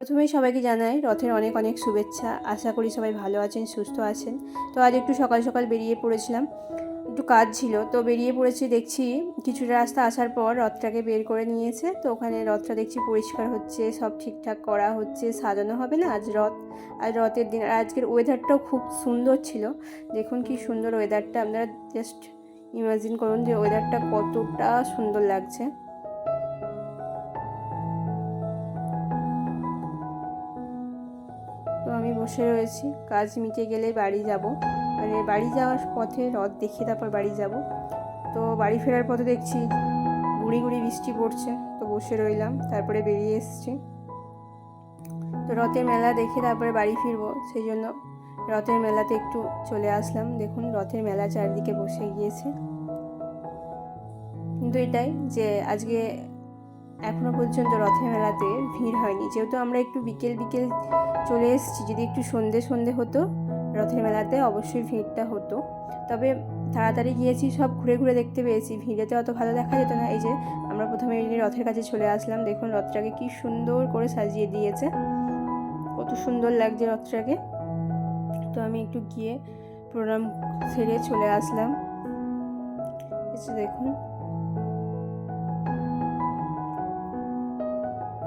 প্রথমেই সবাইকে জানাই রথের অনেক অনেক শুভেচ্ছা। আশা করি সবাই ভালো আছেন, সুস্থ আছেন। তো আজ একটু সকাল সকাল বেরিয়ে পড়েছিলাম। একটু কাজ ছিল, তো বেরিয়ে পড়েছি, দেখছি কিছুটা রাস্তা আসার পর রথটাকে বের করে নিয়েছে। তো ওখানে রথটা দেখছি পরিষ্কার হচ্ছে, সব ঠিকঠাক করা হচ্ছে, সাজানো হবে না আজ রথ? আজ রথের দিন, আর আজকের ওয়েদারটাও খুব সুন্দর ছিল। দেখুন কি সুন্দর ওয়েদারটা আপনারা জাস্ট ইমাজিন করুন যে ওয়েদারটা কতটা সুন্দর লাগছে। তো আমি বসে রয়েছি। কাজ মিটে গেলে বাড়ি যাব। মানে বাড়ি যাওয়ার পথে রথ দেখে তারপর বাড়ি যাব। তো বাড়ি ফেরার পথে দেখছি গুড়ি গুড়ি বৃষ্টি পড়ছে। তো বসে রইলাম, তারপরে বেরিয়ে এসেছি। তো রথের মেলা দেখে তারপরে বাড়ি ফিরবো। সেই জন্য রথের মেলাতে একটু চলে আসলাম। দেখুন, রথের মেলা চারদিকে বসে গিয়েছে। কিন্তু এটাই যে আজকে এখনও পর্যন্ত রথের মেলাতে ভিড় হয়নি। যেহেতু আমরা একটু বিকেল বিকেল চলে এসেছি, যদি একটু সন্ধে সন্ধে হতো রথের মেলাতে অবশ্যই ভিড়টা হতো। তবে তাড়াতাড়ি গিয়েছি, সব ঘুরে ঘুরে দেখতে পেয়েছি। ভিড়েতে অত ভালো দেখা যেত না। এই যে আমরা প্রথমে রথের কাছে চলে আসলাম, দেখুন রথটাকে কি সুন্দর করে সাজিয়ে দিয়েছে। কত সুন্দর লাগছে রথটাকে। তো আমি একটু গিয়ে প্রোগ্রাম সেরে চলে আসলাম। দেখুন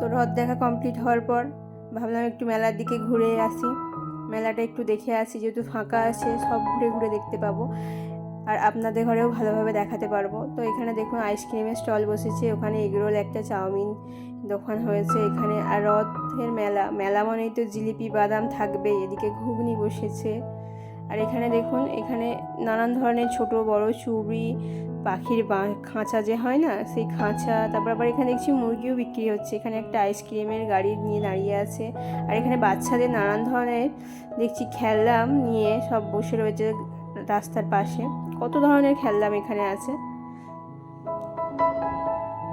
তো রথ দেখা কমপ্লিট হওয়ার পর ভাবলাম একটু মেলার দিকে ঘুরে আসি। মেলাটা একটু দেখে আসি, যেহেতু ফাঁকা আছে, সব ঘুরে ঘুরে দেখতে পাবো। আর আপনাদের ঘরেও ভালোভাবে দেখাতে পারব। তো এখানে দেখুন আইসক্রিমের স্টল বসেছে, ওখানে এগরোল, একটা চাউমিন দোকান হয়েছে এখানে। আর রথের মেলা মেলা মানেই তো জিলিপি, বাদাম থাকবে, এদিকে ঘুগনি বসেছে। আর এখানে দেখুন, এখানে নানান ধরনের ছোট, বড় চুবড়ি পাখির বা- খাঁচা যে হয় না, সেই খাঁচা, তারপর আবার এখানে দেখছি মুরগিও বিক্রি হচ্ছে। এখানে একটা আইসক্রিমের গাড়ি নিয়ে দাঁড়িয়ে আছে। আর এখানে বাচ্চাদের নানান ধরনের দেখছি খেললাম নিয়ে সব বসে রয়েছে রাস্তার পাশে। কত ধরনের খেললাম এখানে আছে?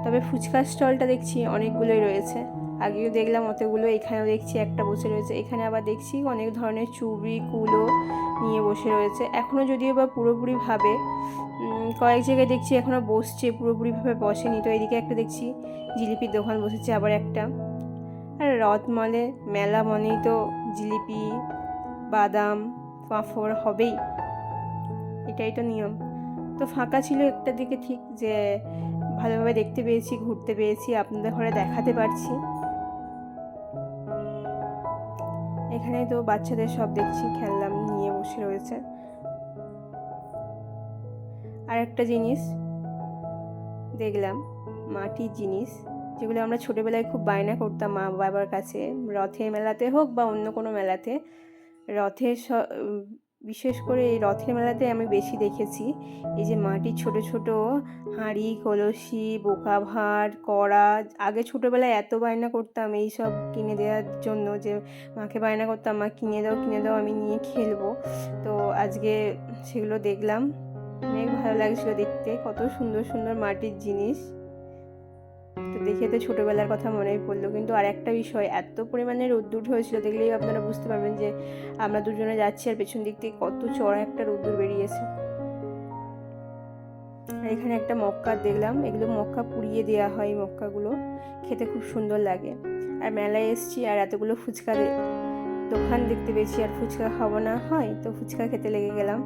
তবে ফুচকার স্টলটা দেখছি অনেকগুলোই রয়েছে। আগেও দেখলাম, অতগুলো এখানেও দেখছি, একটা বসে রয়েছে। এখানে আবার দেখছি অনেক ধরনের চুবড়ি, কুলো নিয়ে বসে রয়েছে। এখনও যদিও বা পুরোপুরিভাবে কয়েক জায়গায় দেখছি এখনও বসছে, পুরোপুরিভাবে বসেনি। তো এদিকে একটা দেখছি জিলিপির দোকান বসেছে, আবার একটা। আর রথ মলে মেলা মানেই তো জিলিপি, বাদাম পাঁফড় হবেই। এটাই তো নিয়ম। তো ফাঁকা ছিল একটা দিকে ঠিক যে, ভালোভাবে দেখতে পেয়েছি, ঘুরতে পেয়েছি আপনাদের ঘরে দেখাতে পারছি। এখানে তো বাচ্চাদের সব দেখছি খেললাম নিয়ে বসে রয়েছে। আর একটা জিনিস দেখলাম, মাটির জিনিস, যেগুলো আমরা ছোটোবেলায় খুব বায়না করতাম মা বাবার কাছে। রথের মেলাতে হোক বা অন্য কোনো মেলাতে, রথের বিশেষ করে এই রথের মেলাতে আমি বেশি দেখেছি। এই যে মাটির ছোট ছোট, হাঁড়ি, কলসি, বোকা ভাঁড়, কড়া। আগে ছোটোবেলায় এত বায়না করতাম এই সব কিনে দেওয়ার জন্য যে, মাকে বায়না করতাম, মা কিনে দাও কিনে দাও, আমি নিয়ে খেলব। তো আজকে সেগুলো দেখলাম। অনেক ভালো লাগছিল দেখতে। কত সুন্দর সুন্দর মাটির জিনিস। তো দেখে তো ছোটোবেলার কথা মনেই পড়ল। কিন্তু আর একটা বিষয়, এত পরিমাণে রোদ্দুর হয়েছিল দেখলেই আপনারা বুঝতে পারবেন যে আমরা দুজনে যাচ্ছি আর পেছন দিক থেকে কত চড়া একটা রোদ্দুর বেরিয়েছে। আর এখানে একটা মক্কা দেখলাম, এগুলো মক্কা পুড়িয়ে দেওয়া হয় মক্কাগুলো, খেতে খুব সুন্দর লাগে। আর মেলায় এসছি আর এতগুলো ফুচকা দোকান দেখতে পেয়েছি, আর ফুচকা খাব না হয় তো ফুচকা খেতে লেগে গেলাম।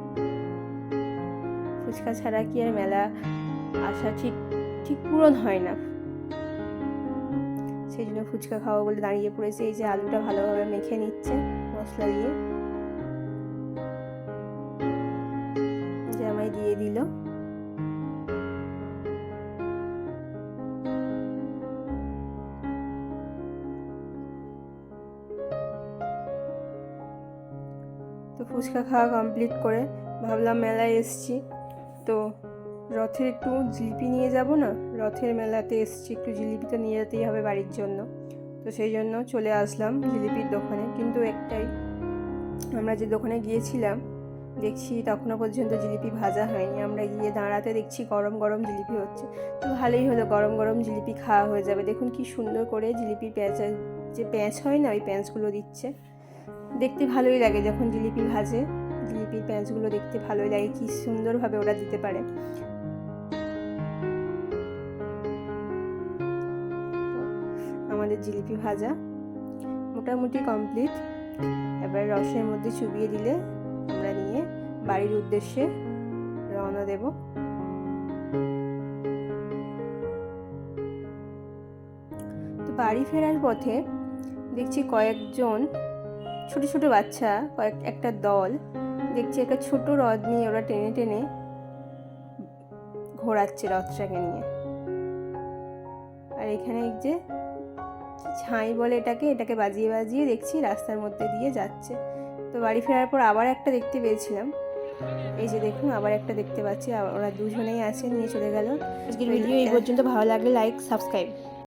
ফুচকা ছাড়া কি আর মেলা আসা ঠিক ঠিক পূরণ হয় না। সেই জন্য ফুচকা খাওয়া বলে দাঁড়িয়ে পড়েছে। এই যে আলুটা ভালোভাবে মেখে নিচ্ছে মশলা দিয়ে। যে আমায় দিয়ে দিল। তো ফুচকা খাওয়া কমপ্লিট করে ভাবলাম মেলায় এসছি। তো রথের একটু জিলিপি নিয়ে যাব না? রথের মেলাতে এসছি, একটু জিলিপি তো নিয়ে যেতেই হবে বাড়ির জন্য। তো সেই জন্য চলে আসলাম জিলিপির দোকানে। কিন্তু একটাই, আমরা যে দোকানে গিয়েছিলাম, দেখছি তখনও পর্যন্ত জিলিপি ভাজা হয়নি। আমরা গিয়ে দাঁড়াতে দেখছি গরম গরম জিলিপি হচ্ছে। তো ভালোই হলো, গরম গরম জিলিপি খাওয়া হয়ে যাবে। দেখুন কি সুন্দর করে জিলিপি পেঁচা যে প্যাঁচ হয় না, ওই প্যাঁচগুলো দিচ্ছে। দেখতে ভালোই লাগে যখন জিলিপি ভাজে। জিলিপির প্যাঁচগুলো দেখতে ভালোই লাগে, কি সুন্দরভাবে ওরা দিতে পারে। আমাদের জিলিপি ভাজা। মোটামুটি কমপ্লিট এবার রসের মধ্যে চুবিয়ে দিলে আমরা নিয়ে বাড়ির উদ্দেশ্যে রওনা দেব। তো বাড়ি ফেরার পথে দেখছি কয়েকজন ছোট ছোট বাচ্চা, কয়েক একটা দল দেখছি একটা ছোট রথ নিয়ে ওরা টেনে টেনে ঘোরাচ্ছে রথটাকে নিয়ে। আর এখানে যে ছাই বলে এটাকে এটাকে বাজিয়ে বাজিয়ে দেখছি রাস্তার মধ্যে দিয়ে যাচ্ছে। তো বাড়ি ফেরার পর আবার একটা দেখতে পেয়েছিলাম। এই যে দেখুন, আবার একটা দেখতে পাচ্ছি। ওরা দুজনেই আছে, নিয়ে চলে গেল। আজকের ভিডিও এই পর্যন্ত। ভালো লাগলে লাইক সাবস্ক্রাইব